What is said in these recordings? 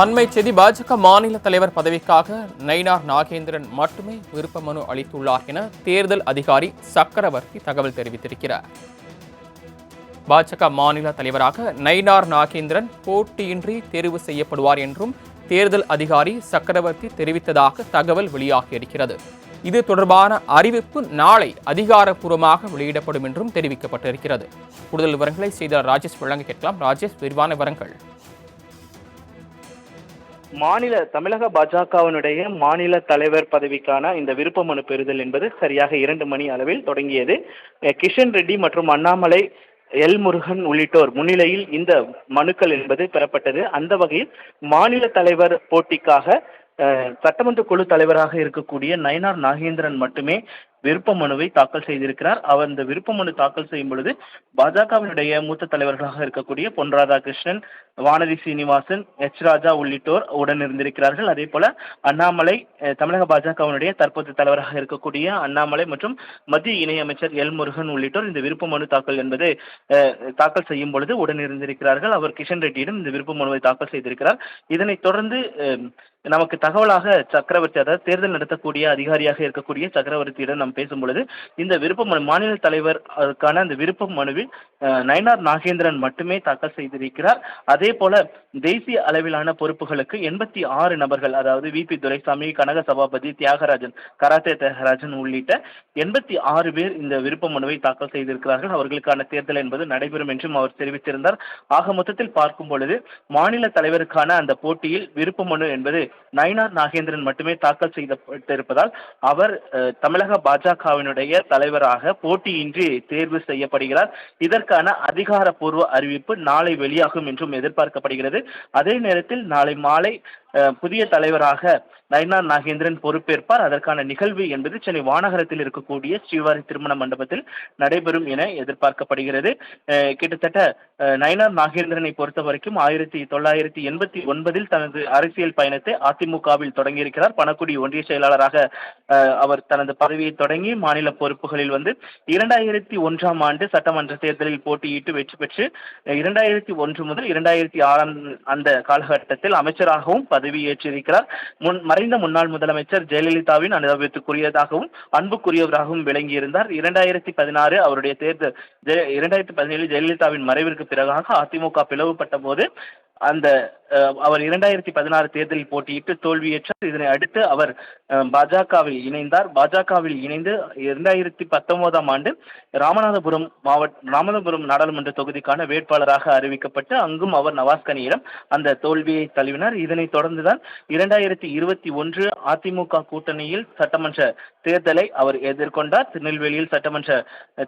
அண்மை செய்தி பாஜக மாநில தலைவர் பதவிக்காக நயினார் நாகேந்திரன் மட்டுமே விருப்ப மனு அளித்துள்ளார் என தேர்தல் அதிகாரி சக்கரவர்த்தி தகவல் தெரிவித்திருக்கிறார். பாஜக மாநில தலைவராக நயினார் நாகேந்திரன் போட்டியின்றி தேர்வு செய்யப்படுவார் என்றும் தேர்தல் அதிகாரி சக்கரவர்த்தி தெரிவித்ததாக தகவல் வெளியாகியிருக்கிறது இது தொடர்பான அறிவிப்பு நாளை அதிகாரப்பூர்வமாக வெளியிடப்படும் என்றும் தெரிவிக்கப்பட்டிருக்கிறது. கூடுதல் விவரங்களை செய்தியாளர் ராஜேஷ் வழங்க கேட்கலாம். ராஜேஷ் விரிவான விவரங்கள். மாநில தமிழக பாஜகவினுடைய மாநில தலைவர் பதவிக்கான இந்த விருப்ப மனு பெறுதல் என்பது சரியாக இரண்டு மணி அளவில் தொடங்கியது. கிஷன் ரெட்டி மற்றும் அண்ணாமலை எல் முருகன் உள்ளிட்டோர் முன்னிலையில் இந்த மனுக்கள் என்பது பெறப்பட்டது. அந்த வகையில் மாநில தலைவர் போட்டிக்காக சட்டமன்ற குழு தலைவராக இருக்கக்கூடிய நயனார் நாகேந்திரன் மட்டுமே விருப்ப மனுவை தாக்கல் செய்திருக்கிறார். அவர் இந்த விருப்ப மனு தாக்கல் செய்யும் பொழுது பாஜகவினுடைய மூத்த தலைவர்களாக இருக்கக்கூடிய பொன் ராதாகிருஷ்ணன் வானதி சீனிவாசன் எச் ராஜா உள்ளிட்டோர் உடன் இருந்திருக்கிறார்கள் அதே போல அண்ணாமலை தமிழக பாஜகவினுடைய தற்போது தலைவராக இருக்கக்கூடிய அண்ணாமலை மற்றும் மத்திய இணையமைச்சர் எல் முருகன் உள்ளிட்டோர் இந்த விருப்ப மனு தாக்கல் என்பது தாக்கல் செய்யும் பொழுது உடன் இருந்திருக்கிறார்கள் அவர் கிஷன் ரெட்டியிடம் இந்த விருப்ப மனுவை தாக்கல் செய்திருக்கிறார். இதனைத் தொடர்ந்து நமக்கு தகவலாக சக்கரவர்த்தி அதாவது தேர்தல் நடத்தக்கூடிய அதிகாரியாக இருக்கக்கூடிய சக்கரவர்த்தியிடம் நாம் பேசும் பொழுது இந்த விருப்ப மனு மாநில தலைவர் அதற்கான அந்த விருப்ப மனுவில் நயனார் நாகேந்திரன் மட்டுமே தாக்கல் செய்திருக்கிறார். அதே அதே போல தேசிய அளவிலான பொறுப்புகளுக்கு எண்பத்தி ஆறு நபர்கள் அதாவது V P Duraisamy Kanagasabapathy Thiyagarajan karate Thiyagarajan உள்ளிட்ட எண்பத்தி ஆறு பேர் இந்த விருப்ப மனுவை தாக்கல் செய்திருக்கிறார்கள். அவர்களுக்கான தேர்தல் என்பது நடைபெறும் என்றும் அவர் தெரிவித்திருந்தார். ஆக மொத்தத்தில் பார்க்கும் பொழுது மாநில தலைவருக்கான அந்த போட்டியில் விருப்ப மனு என்பது நயினார் நாகேந்திரன் மட்டுமே தாக்கல் செய்யப்பட்டிருப்பதால் அவர் தமிழக பாஜகவினுடைய தலைவராக போட்டியின்றி தேர்வு செய்யப்படுகிறார். இதற்கான அதிகாரப்பூர்வ அறிவிப்பு நாளை வெளியாகும் என்றும் எதிர்பார்க்கப்படுகிறது. அதே நேரத்தில் நாளை மாலை புதிய தலைவராக நயினார் நாகேந்திரன் பொறுப்பேற்பார். அதற்கான நிகழ்வு என்பது சென்னை வானகரத்தில் இருக்கக்கூடிய ஸ்ரீவாரி திருமண மண்டபத்தில் நடைபெறும் என எதிர்பார்க்கப்படுகிறது. கிட்டத்தட்ட அஹ், நாகேந்திரனை பொறுத்த வரைக்கும் ஆயிரத்தி தொள்ளாயிரத்தி எண்பத்தி ஒன்பதில் தனது அரசியல் பயணத்தை அதிமுகவில் தொடங்கியிருக்கிறார். பணக்குடி ஒன்றிய செயலாளராக அவர் தனது பதவியை தொடங்கி மாநில பொறுப்புகளில் வந்து இரண்டாயிரத்தி ஒன்றாம் ஆண்டு சட்டமன்ற தேர்தலில் போட்டியிட்டு வெற்றி பெற்று இரண்டாயிரத்தி ஒன்று முதல் இரண்டாயிரத்தி ஆறாம் அந்த காலகட்டத்தில் அமைச்சராகவும் பதவியேற்றிருக்கிறார். முன் மறைந்த முன்னாள் முதலமைச்சர் ஜெயலலிதாவின் அனுபவத்துக்குரியதாகவும் அன்புக்குரியவராகவும் விளங்கியிருந்தார். இரண்டாயிரத்தி பதினாறு அவருடைய தேர்தல் ஜெய- இரண்டாயிரத்தி பதினேழு ஜெயலலிதாவின் மறைவிற்கு பிறகாக அதிமுக பிளவுபட்ட போது அந்த அவர் இரண்டாயிரத்தி பதினாறு தேர்தலில் போட்டியிட்டு தோல்வியேற்றார். இதனை அடுத்து அவர் பாஜகவில் இணைந்தார். பாஜகவில் இணைந்து இரண்டாயிரத்தி பத்தொன்பதாம் ஆண்டு ராமநாதபுரம் மாவட்ட ராமநாதபுரம் நாடாளுமன்ற தொகுதிக்கான வேட்பாளராக அறிவிக்கப்பட்டு அங்கும் அவர் நவாஸ்கனியிடம் அந்த தோல்வியை தழுவினார். இதனைத் தொடர்ந்துதான் இரண்டாயிரத்தி இருபத்தி ஒன்று அதிமுக கூட்டணியில் சட்டமன்ற தேர்தலை அவர் எதிர்கொண்டார். திருநெல்வேலியில் சட்டமன்ற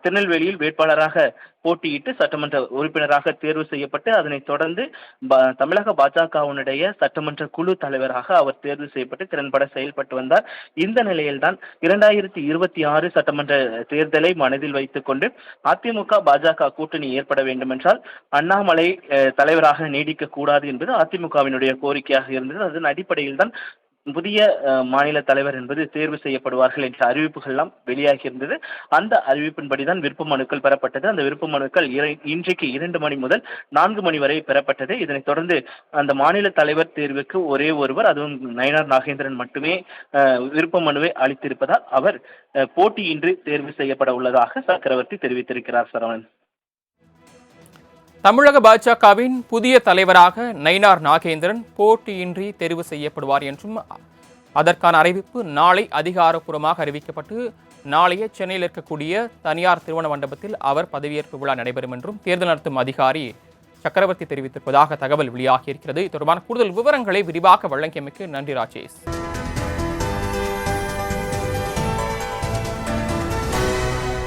திருநெல்வேலியில் வேட்பாளராக போட்டியிட்டு சட்டமன்ற உறுப்பினராக தேர்வு செய்யப்பட்டு அதனைத் தொடர்ந்து தமிழக தமிழக பாஜகவினுடைய சட்டமன்ற குழு தலைவராக அவர் தேர்வு செய்யப்பட்டு திறன்பட செயல்பட்டு வந்தார். இந்த நிலையில்தான் இரண்டாயிரத்தி இருபத்தி ஆறு சட்டமன்ற தேர்தலை மனதில் வைத்துக் கொண்டு அதிமுக பாஜக கூட்டணி ஏற்பட வேண்டுமென்றால் அண்ணாமலை தலைவராக நீடிக்க கூடாது என்பது அதிமுகவினுடைய கோரிக்கையாக இருந்தது. அதன் அடிப்படையில் தான் புதிய மாநில தலைவர் என்பது தேர்வு செய்யப்படுவார்கள் என்ற அறிவிப்புகள்லாம் வெளியாகி இருந்தது அந்த அறிவிப்பின்படிதான் விருப்ப மனுக்கள் பெறப்பட்டது. அந்த விருப்ப மனுக்கள் இன்றைக்கு இரண்டு மணி முதல் நான்கு மணி வரை பெறப்பட்டது. இதனைத் தொடர்ந்து அந்த மாநில தலைவர் தேர்வுக்கு ஒரே ஒருவர் அதுவும் நயனார் நாகேந்திரன் மட்டுமே விருப்ப மனுவை அளித்திருப்பதால் அவர் போட்டியின்றி தேர்வு செய்யப்பட உள்ளதாக சக்கரவர்த்தி தெரிவித்திருக்கிறார் சரவணன். தமிழக பாஜகவின் புதிய தலைவராக நயினார் நாகேந்திரன் போட்டியின்றி தெரிவு செய்யப்படுவார் என்றும் அதற்கான அறிவிப்பு நாளை அதிகாரப்பூர்வமாக அறிவிக்கப்பட்டு நாளைய சென்னையில் இருக்கக்கூடிய தனியார் திருமண மண்டபத்தில் அவர் பதவியேற்பு விழா நடைபெறும் என்றும் தேர்தல் நடத்தும் அதிகாரி சக்கரவர்த்தி தெரிவித்திருப்பதாக தகவல் வெளியாகியிருக்கிறது. இது தொடர்பான கூடுதல் விவரங்களை விரிவாக வழங்கியமைக்கு நன்றி ராஜேஷ்.